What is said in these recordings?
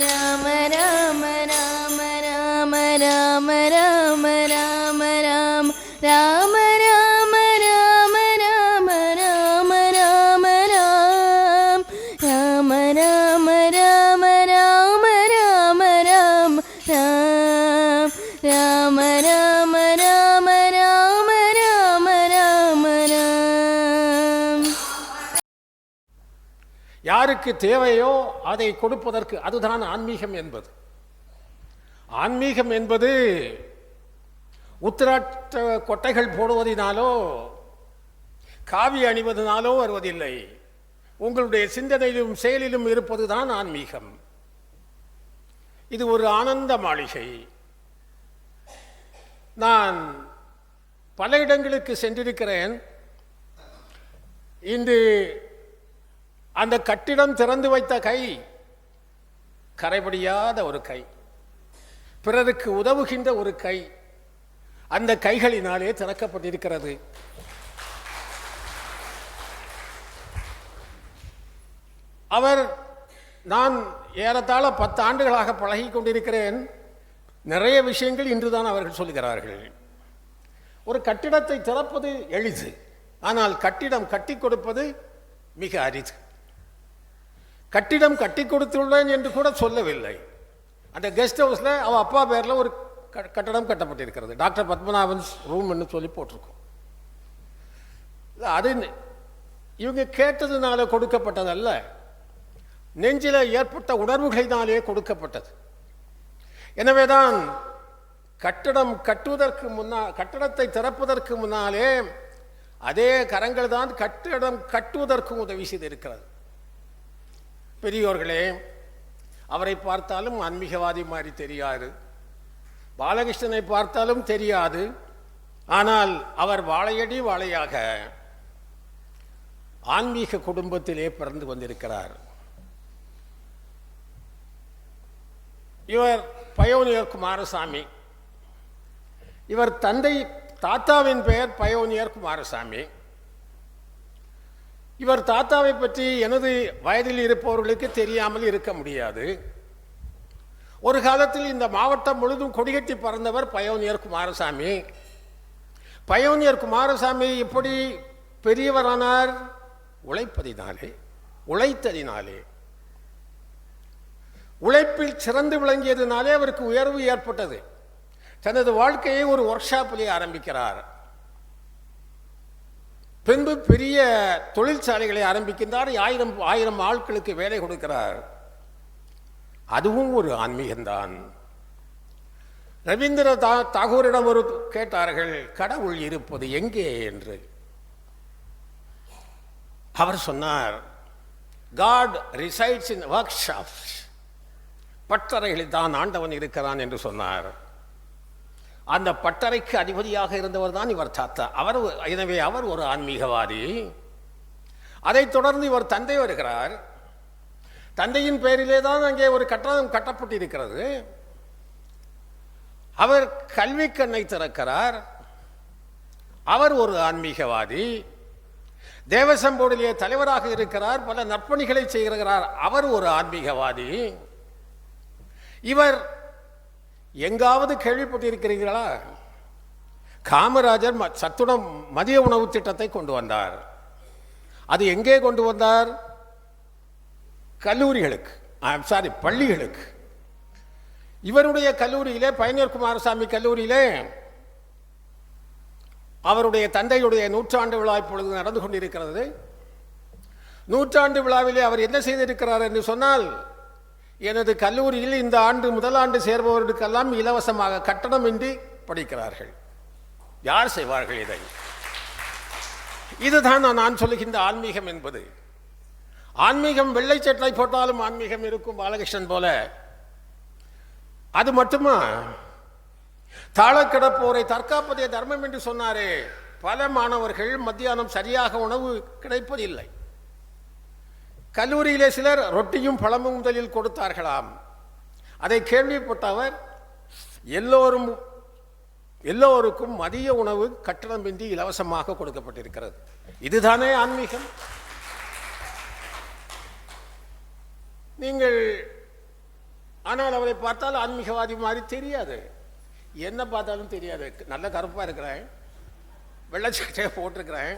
രാമ രാമ രാമ രാമ രാമ രാമ രാമ രാമ രാമ രാമ രാമ രാമ രാമ രാമ രാം രാമ രാമ രാമ രാമ രാമ രാം രാം രാമ രാമ രാമ രാമ രാമ രാമ രാം யாருக்கு தேவையோ அதை கொடுப்பதற்கு அதுதான் ஆன்மீகம் என்பது. ஆன்மீகம் என்பது உத்திராட்ட கொட்டைகள் போடுவதினாலோ காவி அணிவதனாலோ வருவதில்லை. உங்களுடைய சிந்தனையிலும் செயலிலும் இருப்பதுதான் ஆன்மீகம். இது ஒரு ஆனந்த மாளிகை. நான் பல இடங்களுக்கு சென்றிருக்கிறேன். இன்று அந்த கட்டிடம் திறந்து வைத்த கை கரைபடியாத ஒரு கை பிறருக்கு உதவுகின்ற ஒரு கை அந்த கைகளினாலே திறக்கப்பட்டிருக்கிறது. அவர் நான் ஏறத்தாழ பத்து ஆண்டுகளாக பழகி கொண்டிருக்கிறேன். நிறைய விஷயங்கள் இன்றுதான் அவர்கள் சொல்கிறார்கள். ஒரு கட்டிடத்தை திறப்பது எளிது. ஆனால் கட்டிடம் கட்டி கொடுப்பது மிக அரிது. கட்டிடம் கட்டி கொடுத்துள்ளேன் என்று கூட சொல்லவில்லை. அந்த கெஸ்ட் ஹவுஸில் அவள் அப்பா பேரில் ஒரு க- கட்டடம் கட்டப்பட்டிருக்கிறது. டாக்டர் பத்மநாபன்ஸ் ரூம்னு சொல்லி போட்டிருக்கோம். இல்ல, அது இவங்க கேட்டதுனால கொடுக்கப்பட்டதல்ல. நெஞ்சில் ஏற்பட்ட உணர்வுகளினாலே கொடுக்கப்பட்டது. எனவே தான் கட்டடம் கட்டுவதற்கு முன்னால் கட்டடத்தை திறப்பதற்கு முன்னாலே அதே கரங்கள் தான் கட்டிடம் கட்டுவதற்கும் உதவி செய்திருக்கிறது. பெரியோர்களே அவரை பார்த்தாலும் ஆன்மீகவாதி மாதிரி தெரியாது. பாலகிருஷ்ணனை பார்த்தாலும் தெரியாது. ஆனால் அவர் வாழையடி வாழையாக ஆன்மீக குடும்பத்திலே பிறந்து வந்திருக்கிறார். இவர் பயோனியர் குமாரசாமி. இவர் தந்தை தாத்தாவின் பெயர் பயோனியர் குமாரசாமி. இவர் தாத்தாவை பற்றி எனது வயதில் இருப்பவர்களுக்கு தெரியாமல் இருக்க முடியாது. ஒரு காலத்தில் இந்த மாவட்டம் முழுதும் கொடிகட்டி பறந்தவர் பயோனியர் குமாரசாமி. பயோனியர் குமாரசாமி இப்படி பெரியவரானார். உழைப்பதினாலே உழைத்ததினாலே. உழைப்பில் சிறந்து விளங்கியதினாலே அவருக்கு உயர்வு ஏற்பட்டது. தனது வாழ்க்கையை ஒரு ஒர்க் ஷாப்பிலே ஆரம்பிக்கிறார். பின்பு பெரிய தொழிற்சாலைகளை ஆரம்பிக்கின்றார். ஆயிரம் ஆயிரம் ஆட்களுக்கு வேலை கொடுக்கிறார். அதுவும் ஒரு ஆன்மீகம்தான். ரவீந்திர தா தாகூரிடம் ஒரு கேட்டார்கள் கடவுள் இருப்பது எங்கே? என்று. அவர் சொன்னார் God resides in workshops பட்டறைகளில் தான் ஆண்டவன் இருக்கிறான் என்று சொன்னார். அந்த பட்டறைக்கு அதிபதியாக இருந்தவர் தான் இவர் தாத்தா. அவர் எனவே அவர் ஒரு ஆன்மீகவாதி. அதைத் தொடர்ந்து இவர் தந்தை வருகிறார். தந்தையின் பெயரிலே தான் அங்கே ஒரு கட்டணம் கட்டப்பட்டிருக்கிறது. அவர் கல்வி கண்ணை திறக்கிறார். அவர் ஒரு ஆன்மீகவாதி. தேவசம்போர்டிலே தலைவராக இருக்கிறார். பல நற்பணிகளை செய்கிறார். அவர் ஒரு ஆன்மீகவாதி. இவர் எங்காவது கேள்விப்பட்டிருக்கிறீர்களா? காமராஜர் சத்துடன் சத்துணம் மதிய உணவு திட்டத்தை கொண்டு வந்தார். அது எங்கே கொண்டு வந்தார்? கல்லூரிகளுக்கு. சாரி பள்ளிகளுக்கு. இவருடைய கல்லூரியிலே பயனியர் குமாரசாமி கல்லூரியிலே அவருடைய தந்தையுடைய நூற்றாண்டு விழா இப்பொழுது நடந்து கொண்டிருக்கிறது. நூற்றாண்டு விழாவிலே அவர் என்ன செய்திருக்கிறார் என்று சொன்னால் எனது கல்லூரியில் இந்த ஆண்டு முதலாண்டு சேர்பவர்களுக்கெல்லாம் இலவசமாக கட்டணமின்றி படிக்கிறார்கள். யார் செய்வார்கள் இதை? இதுதான் நான் நான் சொல்லுகின்ற ஆன்மீகம் என்பது. ஆன்மீகம் வெள்ளை சட்டை போட்டாலும் ஆன்மீகம் இருக்கும் பாலகிருஷ்ணன் போல. அது மட்டுமா? தாழ கிடப்போரை தற்காப்பதே தர்மம் என்று சொன்னாரே. பல மாணவர்கள் மத்தியானம் சரியாக உணவு கிடைப்பதில்லை. கல்லூரியிலே சிலர் ரொட்டியும் பழமும் முதலில் கொடுத்தார்களாம். அதை கேள்விப்பட்ட அவர் எல்லோரும் எல்லோருக்கும் மதிய உணவு கட்டணமின்றி இலவசமாக கொடுக்கப்பட்டிருக்கிறது. இதுதானே ஆன்மீகம்? நீங்கள் ஆனால் அவரை பார்த்தால் ஆன்மீகவாதி மாதிரி தெரியாது. என்ன பார்த்தாலும் தெரியாது. நல்ல கருப்பாக இருக்கிறேன். வெள்ளச்சட்டையை போட்டிருக்கிறேன்.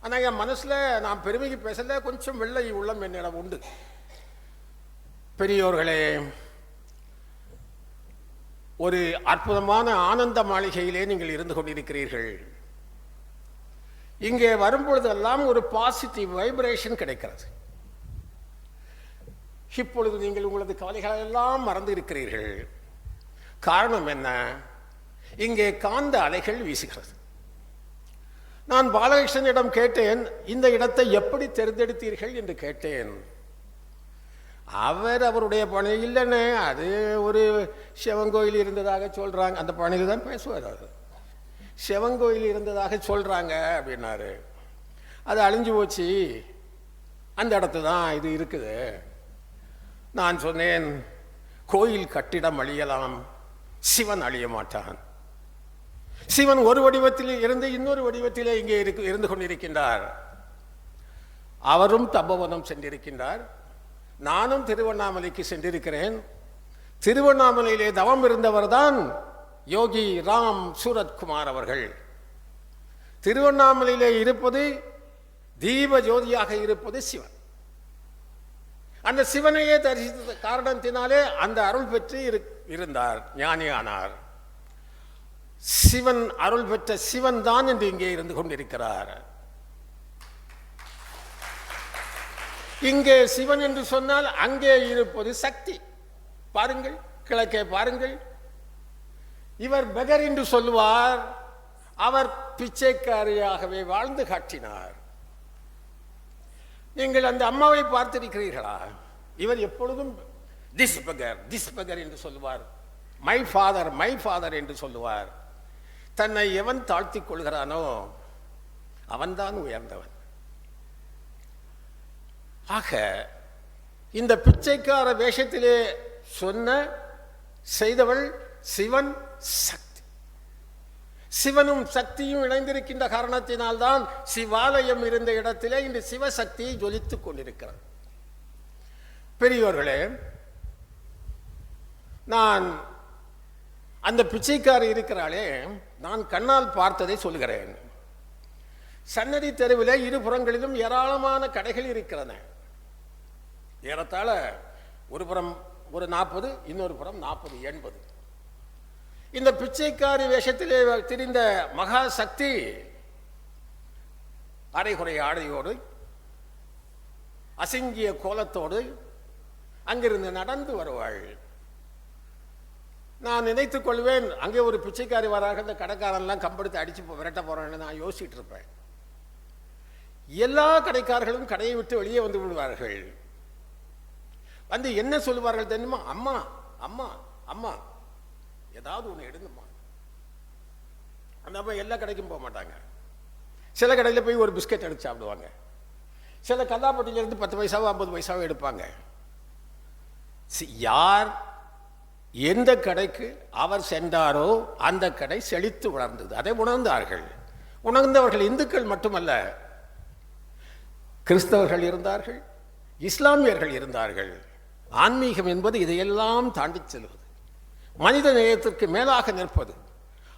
ஆனால் என் மனசில் நான் பெருமைக்கு பேசல கொஞ்சம் வெள்ளை உள்ளம் என்னிடம் உண்டு. பெரியோர்களே ஒரு அற்புதமான ஆனந்த மாளிகையிலே நீங்கள் இருந்து கொண்டிருக்கிறீர்கள். இங்கே வரும்பொழுதெல்லாம் ஒரு பாசிட்டிவ் வைப்ரேஷன் கிடைக்கிறது. இப்பொழுது நீங்கள் உங்களது கவலைகளெல்லாம் மறந்து இருக்கிறீர்கள். காரணம் என்ன? இங்கே காந்த அலைகள் வீசுகிறது. நான் பாலகிருஷ்ணனிடம் கேட்டேன் இந்த இடத்தை எப்படி தேர்ந்தெடுத்தீர்கள் என்று கேட்டேன். அவர் அவருடைய பணி இல்லைன்னு அது ஒரு சிவங்கோயில் இருந்ததாக சொல்கிறாங்க அந்த பணியில் தான் பேசுவார் அவர். சிவங்கோயில் இருந்ததாக சொல்கிறாங்க அப்படின்னாரு. அது அழிஞ்சு போச்சு. அந்த இடத்து தான் இது இருக்குது. நான் சொன்னேன் கோயில் கட்டிடம் அழியலாம் சிவன் அழிய மாட்டான். சிவன் ஒரு வடிவத்தில் இருந்து இன்னொரு வடிவத்திலே இங்கே இருக்கு இருந்து கொண்டிருக்கின்றார். அவரும் தபவனம் சென்றிருக்கின்றார். நானும் திருவண்ணாமலைக்கு சென்றிருக்கிறேன். திருவண்ணாமலையிலே தவம் இருந்தவர் தான் யோகி ராம் சூரத்குமார் அவர்கள். திருவண்ணாமலையிலே இருப்பது தீப ஜோதியாக இருப்பது சிவன். அந்த சிவனையே தரிசித்த காரணத்தினாலே அந்த அருள் பெற்று இரு- இருந்தார் ஞானியானார். சிவன் அருள் பெற்ற சிவன் தான் என்று இங்கே இருந்து கொண்டிருக்கிறார். இங்கே சிவன் என்று சொன்னால் அங்கே இருப்பது சக்தி. பாருங்கள் கிழக்கே பாருங்கள். இவர் பெகர் என்று சொல்லுவார். அவர் பிச்சைக்காரியாகவே வாழ்ந்து காட்டினார். நீங்கள் அந்த அம்மாவை பார்த்திருக்கிறீர்களா? இவர் எப்பொழுதும் திஸ் பகர் திஸ் பகர் என்று சொல்லுவார். மை ஃபாதர் மை ஃபாதர் என்று சொல்லுவார். தன்னை எவன் தாழ்த்திக் கொள்கிறானோ அவன்தான் உயர்ந்தவன். ஆக இந்த பிச்சைக்கார வேஷத்திலே சொன்ன செய்தவள் சிவன் சக்தி. சிவனும் சக்தியும் இணைந்திருக்கின்ற காரணத்தினால்தான் சிவாலயம் இருந்த இடத்திலே இன்று சிவசக்தியை ஜொலித்துக் கொண்டிருக்கிறான் பெரியோர்களே நான் அந்த பிச்சைக்காரி இருக்கிறாளே நான் கண்ணால் பார்த்ததை சொல்கிறேன் சன்னதி தெருவிலே இருபுறங்களிலும் ஏராளமான கடைகள் இருக்கிறன. ஏறத்தாழ ஒரு புறம் ஒரு நாற்பது இன்னொரு புறம் நாற்பது எண்பது. இந்த பிச்சைக்காரி வேஷத்திலே திரிந்த மகா சக்தி அரைகுறை ஆடையோடு அசிங்கிய கோலத்தோடு அங்கிருந்து நடந்து வருவாள். நான் நினைத்து கொள்வேன் அங்கே ஒரு பிச்சைக்காரி வராக இந்த கடைக்காரன்லாம் கம்பெடுத்து அடிச்சு விரட்ட போறான்னு நான் யோசிச்சுட்டு இருப்பேன். எல்லா கடைக்காரர்களும் கடையை விட்டு வெளியே வந்து விடுவார்கள். வந்து என்ன சொல்லுவார்கள் தெரியுமா? அம்மா அம்மா அம்மா ஏதாவது ஒன்று எடுங்கம்மா. அந்த அம்மா எல்லா கடைக்கும் போக மாட்டாங்க. சில கடையில் போய் ஒரு பிஸ்கட் எடுத்து சாப்பிடுவாங்க. சில கல்லாப்பட்டியிலேருந்து பத்து பைசாவோ ஐம்பது பைசாவோ எடுப்பாங்க. யார் எந்த கடைக்கு அவர் சென்றாரோ அந்த கடை செழித்து வளர்ந்தது. அதை உணர்ந்தார்கள். உணர்ந்தவர்கள் இந்துக்கள் மட்டுமல்ல கிறிஸ்தவர்கள் இருந்தார்கள் இஸ்லாமியர்கள் இருந்தார்கள். ஆன்மீகம் என்பது இதையெல்லாம் தாண்டி செல்வது. மனித நேயத்திற்கு மேலாக நிற்பது.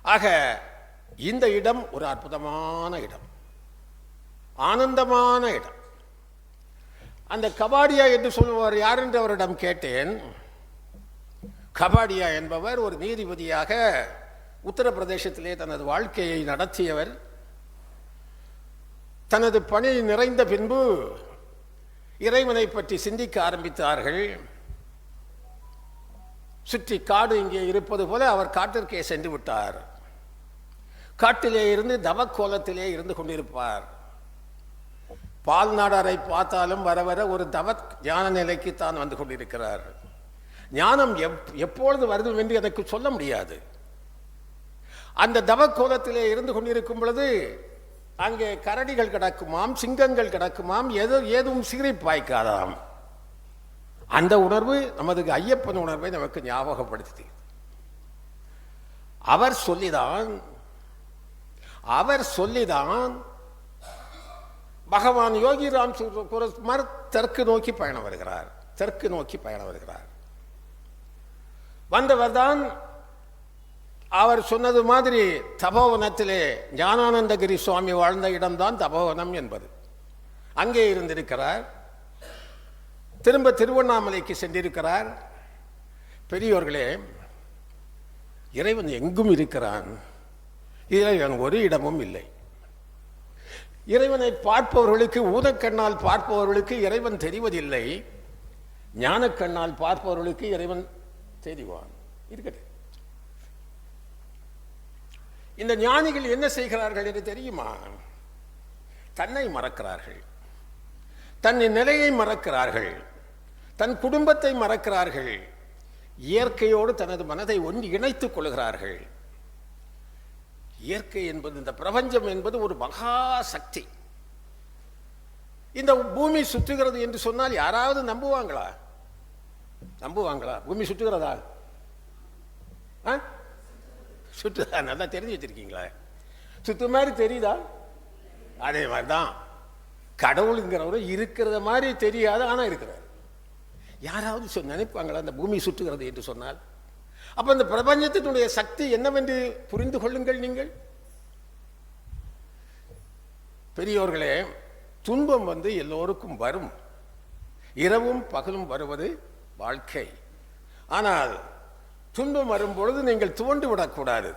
ஆக இந்த இடம் ஒரு அற்புதமான இடம். ஆனந்தமான இடம். அந்த கபாடியா என்று சொல்பவர் யார் என்று அவரிடம் கேட்டேன். கபாடியா என்பவர் ஒரு நீதிபதியாக உத்தரப்பிரதேசத்திலே தனது வாழ்க்கையை நடத்தியவர். தனது பணி நிறைந்த பின்பு இறைவனை பற்றி சிந்திக்க ஆரம்பித்தார்கள். சுற்றி காடு இங்கே இருப்பது போல அவர் காட்டிற்கே சென்று விட்டார். காட்டிலே இருந்து தவக்கோலத்திலே இருந்து கொண்டிருப்பார். பால் நாடாரை பார்த்தாலும் வர வர ஒரு தவ ஞான நிலைக்கு தான் வந்து கொண்டிருக்கிறார். ஞானம் எப் எப்பொழுது வருது என்று எனக்கு சொல்ல முடியாது. அந்த தவக்கோலத்திலே இருந்து கொண்டிருக்கும் பொழுது அங்கே கரடிகள் கிடக்குமாம் சிங்கங்கள் கிடக்குமாம் எது ஏதும் சிகிரி பாய்க்காதாம். அந்த உணர்வு நமது ஐயப்பன் உணர்வை நமக்கு ஞாபகப்படுத்தி அவர் சொல்லிதான் அவர் சொல்லிதான் பகவான் யோகிராம் சுரகுமார் தெற்கு நோக்கி பயணம் வருகிறார் தெற்கு நோக்கி பயணம் வருகிறார். வந்தவர் தான் அவர் சொன்னது மாதிரி தபோவனத்திலே ஞானானந்தகிரி சுவாமி வாழ்ந்த இடம்தான் தபோவனம் என்பது. அங்கே இருந்திருக்கிறார். திரும்ப திருவண்ணாமலைக்கு சென்றிருக்கிறார். பெரியோர்களே இறைவன் எங்கும் இருக்கிறான்? இறைவன் ஒரு இடமும் இல்லை. இறைவனை பார்ப்பவர்களுக்கு ஊதக்கண்ணால் பார்ப்பவர்களுக்கு இறைவன் தெரிவதில்லை. ஞானக்கண்ணால் பார்ப்பவர்களுக்கு இறைவன் தெரிவான் இருக்கட்டும். இந்த ஞானிகள் என்ன செய்கிறார்கள் என்று தெரியுமா? தன்னை மறக்கிறார்கள். தன் நிலையை மறக்கிறார்கள். தன் குடும்பத்தை மறக்கிறார்கள். இயற்கையோடு தனது மனதை ஒன்று இணைத்துக் கொள்கிறார்கள். இயற்கை என்பது இந்த பிரபஞ்சம் என்பது ஒரு மகா சக்தி. இந்த பூமி சுற்றுகிறது என்று சொன்னால் யாராவது நம்புவாங்களா? நம்புவாங்களா? பூமி சுற்றுகிறதா? ஆ? சுற்றுதா நல்லா தெரிஞ்சு வச்சிருக்கீங்களா? சுற்று மாதிரி தெரியுதா? அதே மாதிரி தான் கடவுளுங்கிறவரும் இருக்கிறத மாதிரி தெரியாது ஆனால் இருக்கிறார். யாராவது சொ நினைப்பாங்களா அந்த பூமி சுற்றுகிறது என்று சொன்னால்? அப்போ இந்த பிரபஞ்சத்தினுடைய சக்தி என்னவென்று புரிந்து கொள்ளுங்கள் நீங்கள்? பெரியோர்களே துன்பம் வந்து எல்லோருக்கும் வரும். இரவும் பகலும் வருவது வாழ்க்கை. ஆனால் துன்பம் வரும்பொழுது நீங்கள் துவண்டு விடக்கூடாது.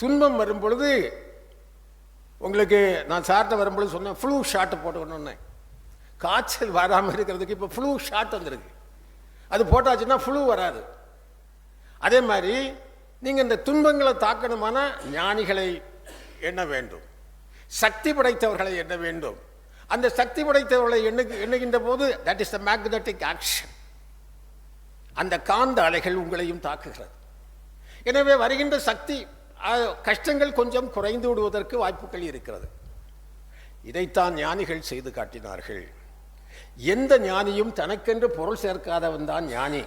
துன்பம் வரும் பொழுது உங்களுக்கு நான் சார்ட்டை வரும்பொழுது சொன்னேன் ஃப்ளூ ஷாட்டு போட்டுக்கணுன்னே காய்ச்சல் வராமல் இருக்கிறதுக்கு இப்போ ஃப்ளூ ஷாட் வந்திருக்கு. அது போட்டாச்சுன்னா ஃப்ளூ வராது. அதே மாதிரி நீங்கள் இந்த துன்பங்களை தாக்கணுமான ஞானிகளை எண்ண வேண்டும். சக்தி படைத்தவர்களை எண்ண வேண்டும். அந்த சக்தி படைத்தவர்களை எண்ணு எண்ணுகின்ற போது that is the magnetic action அந்த காந்த அலைகள் உங்களையும் தாக்குகிறது. எனவே வருகின்ற சக்தி கஷ்டங்கள் கொஞ்சம் குறைந்து விடுவதற்கு வாய்ப்புகள் இருக்கிறது. இதைத்தான் ஞானிகள் செய்து காட்டினார்கள். எந்த ஞானியும் தனக்கென்று பொருள் சேர்க்காதவன் தான் ஞானி.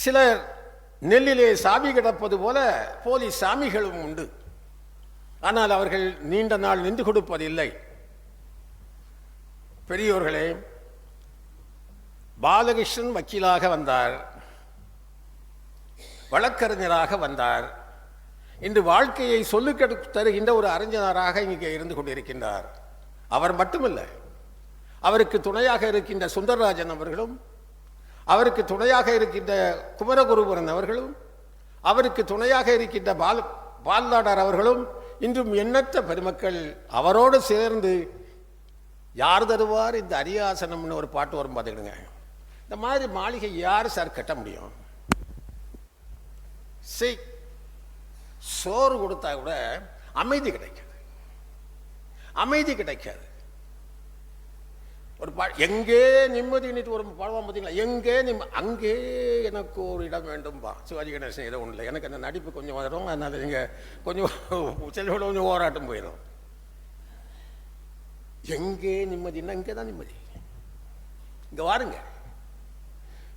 சிலர் நெல்லிலே சாமி கிடப்பது போல போலி சாமிகளும் உண்டு. ஆனால் அவர்கள் நீண்ட நாள் நின்று கொடுப்பதில்லை. பெரியோர்களே பாலகிருஷ்ணன் வக்கீலாக வந்தார். வழக்கறிஞராக வந்தார். இன்று வாழ்க்கையை சொல்லிக் தருகின்ற ஒரு அறிஞராக இங்கே இருந்து கொண்டிருக்கின்றார். அவர் மட்டுமல்ல அவருக்கு துணையாக இருக்கின்ற சுந்தரராஜன் அவர்களும் அவருக்கு துணையாக இருக்கின்ற குமரகுருபுரன் அவர்களும் அவருக்கு துணையாக இருக்கின்ற பால் பால்நாடார் அவர்களும் இன்றும் எண்ணற்ற பெருமக்கள் அவரோடு சேர்ந்து யார் தருவார் இந்த அரியாசனம்னு ஒரு பாட்டு வரும் பார்த்துக்கிடுங்க. இந்த மாதிரி மாளிகை யார் சார் கட்ட முடியும்? சரி சோறு கொடுத்தா கூட அமைதி கிடைக்காது. அமைதி கிடைக்காது. ஒரு பா எங்கே நிம்மதினுட்டு ஒரு பாடுவான் பார்த்தீங்களா? எங்கே நிம்ம அங்கே எனக்கு ஒரு இடம் வேண்டும்பா சிவாஜி கணேசன் ஏதோ ஒன்றும் இல்லை எனக்கு அந்த நடிப்பு கொஞ்சம் வரும். அதனால் நீங்கள் கொஞ்சம் செல்வோட கொஞ்சம் ஓராட்டம் போயிடும் எங்கே நிம்மதின்னா இங்கே தான் நிம்மதி. இங்கே வாருங்க.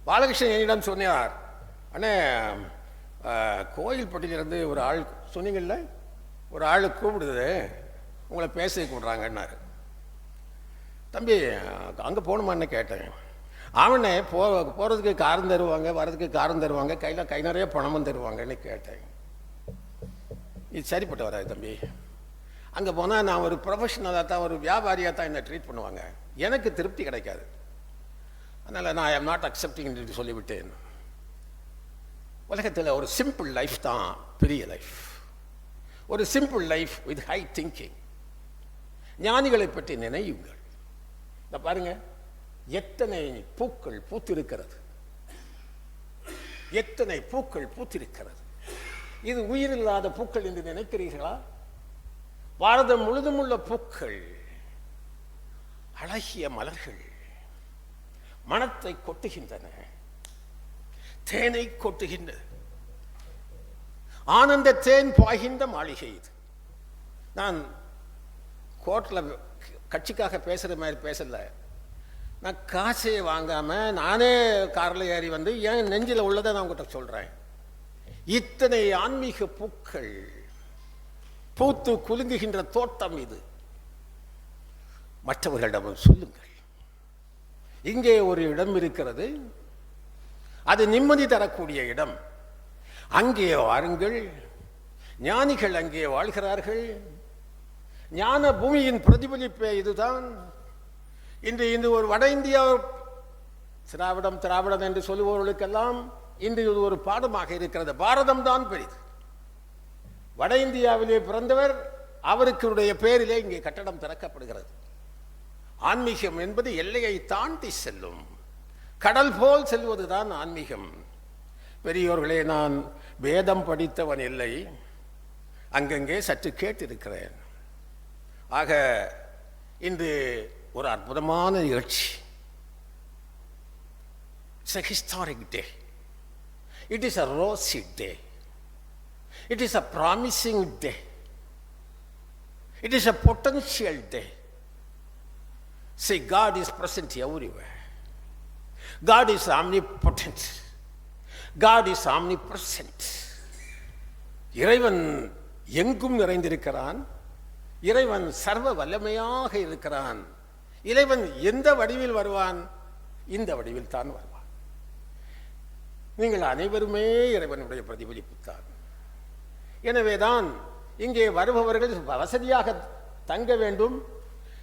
பாலகிருஷ்ணன் என்னிடம் சொன்னார். அண்ணே கோயில் பட்டியிலிருந்து ஒரு ஆள் சொன்னீங்கல்ல? ஒரு ஆள் கூப்பிடுது. உங்களை பேச கூப்பிட்றாங்கன்னாரு தம்பி அங்கே போகணுமான்னு கேட்டேன். அவனே போ போகிறதுக்கு காரம் தருவாங்க வர்றதுக்கு காரம் தருவாங்க கையில் கை நிறைய பணமும் தருவாங்கன்னு கேட்டேன். இது சரிப்பட்டு வராது தம்பி? அங்கே போனால் நான் ஒரு ப்ரொஃபஷனலாக தான் ஒரு வியாபாரியாக தான் என்னை ட்ரீட் பண்ணுவாங்க. எனக்கு திருப்தி கிடைக்காது. அதனால் நான் ஐ எம் நாட் அக்செப்டிங் என்று சொல்லிவிட்டேன். உலகத்தில் ஒரு சிம்பிள் லைஃப் தான் பெரிய லைஃப் ஒரு simple life with high thinking ஞானிகளை பற்றி நினையுங்கள். இந்த பாருங்க எத்தனை பூக்கள் பூத்திருக்கிறது? எத்தனை பூக்கள் பூத்திருக்கிறது? இது உயிரில்லாத பூக்கள் என்று நினைக்கிறீர்களா? பாரதம் முழுதும் உள்ள பூக்கள் அழகிய மலர்கள். மனத்தை கொட்டுகின்றன. தேனை கொட்டுகின்றது ஆனந்த தேன் பாய்கின்ற மாளிகை இது. நான் கோர்ட்டில் கட்சிக்காக பேசுகிற மாதிரி பேசல. நான் காசே வாங்காமல் நானே காரில் ஏறி வந்து என் நெஞ்சில் உள்ளதை நான் உங்கள்கிட்ட சொல்கிறேன் இத்தனை ஆன்மீக பூக்கள் பூத்து குலுங்குகின்ற தோட்டம் இது. மற்றவர்களிடம் சொல்லுங்கள். இங்கே ஒரு இடம் இருக்கிறது. அது நிம்மதி தரக்கூடிய இடம். அங்கே வாருங்கள். ஞானிகள் அங்கே வாழ்கிறார்கள். ஞான பூமியின் பிரதிபலிப்பே இதுதான். இன்று இன்று ஒரு வட இந்தியா திராவிடம் திராவிடம் என்று சொல்லுபவர்களுக்கெல்லாம் இன்று இது ஒரு பாடமாக இருக்கிறது. பாரதம் தான் பெரிது. வட இந்தியாவிலே பிறந்தவர் அவருக்குடைய பேரிலே இங்கே கட்டடம் திறக்கப்படுகிறது. ஆன்மீகம் என்பது எல்லையை தாண்டி செல்லும். கடல் போல் செல்வதுதான் ஆன்மீகம். பெரியோர்களே நான் வேதம் படித்தவன் இல்லை. அங்கங்கே சற்று கேட்டிருக்கிறேன். ஆக இன்று ஒரு அற்புதமான நிகழ்ச்சி. It's a historic day it is a rosy day it is a promising day it is a potential day see god is present everywhere. God is omnipotent. God is omnipresent. இறைவன் எங்கும் நிறைந்திருக்கிறான். இறைவன் சர்வ வல்லமையாக இருக்கிறான். இறைவன் எந்த வடிவில் வருவான்? இந்த வடிவில் தான் வருவான். நீங்கள் அனைவருமே இறைவனுடைய பிரதிபலிப்புத்தான். எனவேதான் இங்கே வருபவர்கள் வசதியாக தங்க வேண்டும்.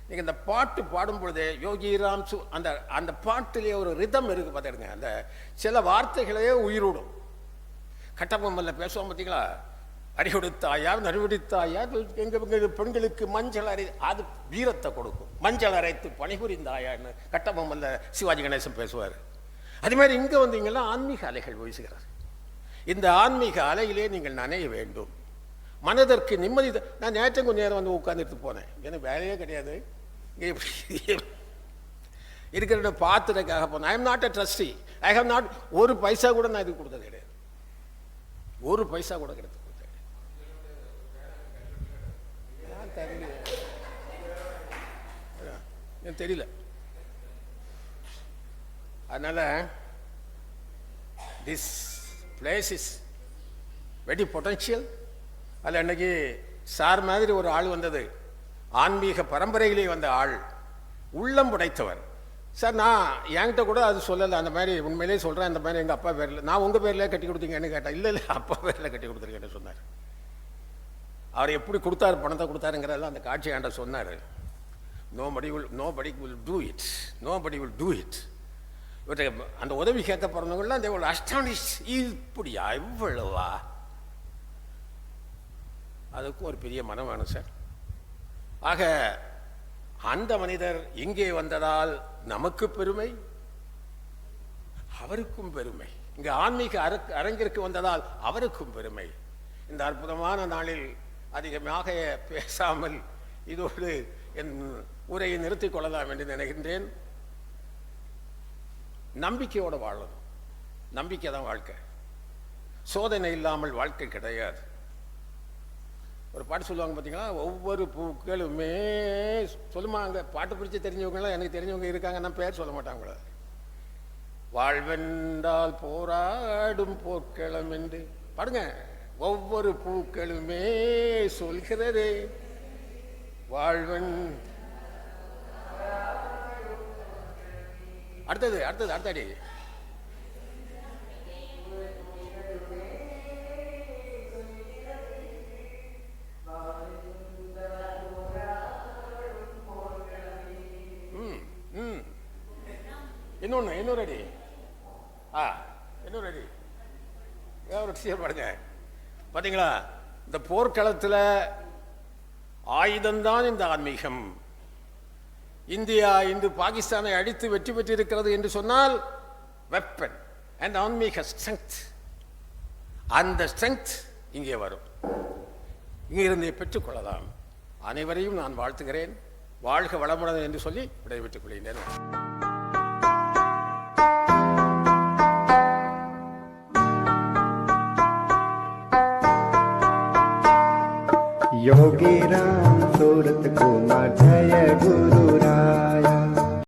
நீங்கள் இந்த பாட்டு பாடும் பொழுதே யோகிராம் சு அந்த அந்த பாட்டிலேயே ஒரு ரிதம் இருக்குது பார்த்துடுங்க அந்த சில வார்த்தைகளே உயிரோடும். கட்டபொம்மல்ல பேசுவோம் பார்த்தீங்களா? அறிவுடுத்தாயார் நறுவடித்தாயார் எங்க எங்க பெண்களுக்கு மஞ்சள் அரை அது வீரத்தை கொடுக்கும். மஞ்சள் அரைத்து பணிபுரிந்தாயான்னு கட்டபொம்மல்ல சிவாஜி கணேசன் பேசுவார். அதுமாதிரி இங்கே வந்தீங்கன்னா ஆன்மீக அலைகள் வீசுகிறார் இந்த ஆன்மீக அலையிலே நீங்கள் நனைய வேண்டும். மனதிற்கு நிம்மதி நான் நேற்று கொஞ்ச நேரம் வந்து உட்காந்துட்டு போனேன். எனக்கு வேலையே கிடையாது. இங்கே இப்படி இருக்கிற பார்த்துறதுக்காக போனேன் I am not a trustee I have not ஒரு பைசா கூட நான் இதுக்கு கொடுத்தது கிடையாது. ஒரு பைசா கூட கிடையாது. நான் தெரியல எனக்கு தெரியல. அதனால this place is very potential அதில் அன்னைக்கு சார் மாதிரி ஒரு ஆள் வந்தது. ஆன்மீக பரம்பரையிலே வந்த ஆள் உள்ளம் உடைத்தவர். சார் நான் என்கிட்ட கூட அது சொல்லலை. அந்த மாதிரி உண்மையிலே சொல்கிறேன் அந்த மாதிரி எங்கள் அப்பா பேரில் நான் உங்கள் பேர்லேயே கட்டி கொடுத்தீங்கன்னு கேட்டேன். இல்லை இல்லை அப்பா பேரில் கட்டி கொடுத்துருக்கேன்னு சொன்னார். அவர் எப்படி கொடுத்தாரு பணத்தை கொடுத்தாருங்கிறதெல்லாம் அந்த காட்சி ஆண்ட சொன்னார். Nobody will nobody will do it nobody will do it இவற்றை அந்த உதவி கேட்க பிறந்தவங்களாம் அந்த ஒரு அஸ்டானிஷ் இப்படியா இவ்வளவா? அதுக்கும் ஒரு பெரிய மனம் வேணும் சார். ஆக அந்த மனிதர் இங்கே வந்ததால் நமக்கு பெருமை? அவருக்கும் பெருமை. இங்கே ஆன்மீக அரங்கிற்கு வந்ததால் அவருக்கும் பெருமை. இந்த அற்புதமான நாளில் அதிகமாக பேசாமல் இதோடு என் உரையை நிறுத்திக் கொள்ளலாம் என்று நினைக்கின்றேன் நம்பிக்கையோடு வாழணும். நம்பிக்கை தான் வாழ்க்கை. சோதனை இல்லாமல் வாழ்க்கை கிடையாது. ஒரு பாட்டு சொல்லுவாங்க பார்த்தீங்களா ஒவ்வொரு பூக்களுமே சொல்லுமாங்க பாட்டு பிடிச்சி தெரிஞ்சவங்களாம் எனக்கு தெரிஞ்சவங்க இருக்காங்க நான் பேர் சொல்ல மாட்டாங்க வாழ்வென்றால் போராடும் போர்க்களம் என்று. பாடுங்க. ஒவ்வொரு பூக்களுமே சொல்கிறது. வாழ்வன் அடுத்தது அடுத்தது அடுத்த அடி இன்னொன்று இன்னொரு அடி ஆ இன்னொரு அடி ஒரு விஷயம் பாருங்க பார்த்தீங்களா இந்த போர்க்களத்தில் ஆயுதம்தான் இந்த ஆன்மீகம் இந்தியா இன்று பாகிஸ்தானை அழித்து வெற்றி பெற்றிருக்கிறது என்று சொன்னால் வெப்பன் அண்ட் ஆன்மீக ஸ்ட்ரெங்க் அந்த ஸ்ட்ரெங்க் இங்கே வரும். இங்கே இருந்து பெற்றுக்கொள்ளலாம். அனைவரையும் நான் வாழ்த்துகிறேன். வாழ்க வளமுடன் என்று சொல்லி விடைபெற்றுக் கொள்கிறேன் योगी राम सूरत कुमार जय गुरु